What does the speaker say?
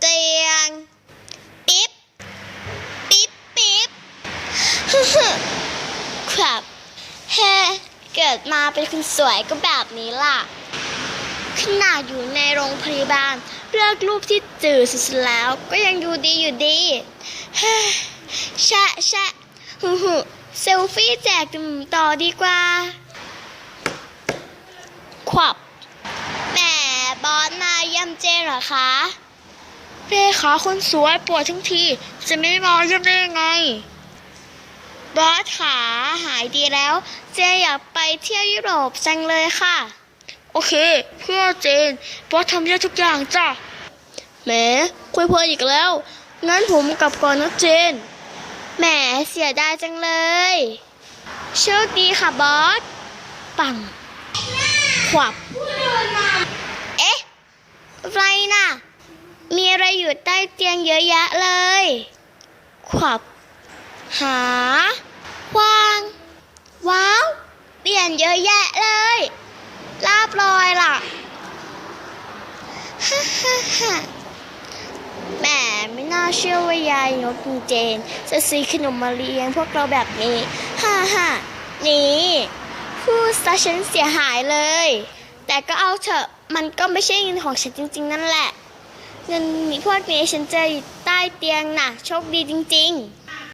เตียง ปิ๊บ ปิ๊บ ปิ๊บครับเฮ้เกิดมาเป็นคนสวยก็แบบนี้ล่ะ ขนาดอยู่ในโรงพยาบาลเลือกรูปที่จืดสุดๆแล้วก็ยังดูดีอยู่ดีเฮแชะแชะฮึฮึเซลฟี่แจกจมูกต่อดีกว่า ขวับแหมบอสมาเยี่ยมเจนเหรอคะ เลขาคนสวยปวดทั้งที จะไม่มาเยี่ยมได้ยังไง บอสขาหายดีแล้ว เจนอยากไปเที่ยวยุโรปจังเลยค่ะ โอเค เพื่อเจน บอสทำได้ทุกอย่างจ้ะแหมคุยเพลินอีกแล้ว งั้นผมกลับก่อนนะเจน แหมเสียดายจังเลย โชคดีค่ะบอส ปัง ขวับ เอ๊ะ อะไรน่ะ มีอะไรอยู่ใต้เตียงเยอะแยะเลย ขวับ หาวาง ว้าว เปลี่ยนเยอะแยะเลย ลาบลอยล่ะ ฮ่าฮ่าฮ่าแหมไม่น่าเชื่อว่ายายนกกินเจน จะซื้อขนมมาเลี้ยงพวกเราแบบนี้ ฮ่าฮ่านี่พูดซะฉันเสียหายเลย แต่ก็เอาเถอะ มันก็ไม่ใช่เงินของฉันจริง ๆ นั่นแหละ เงินมีพวกนี้ฉันเจออยู่ใต้เตียงน่ะ โชคดีจริง ๆ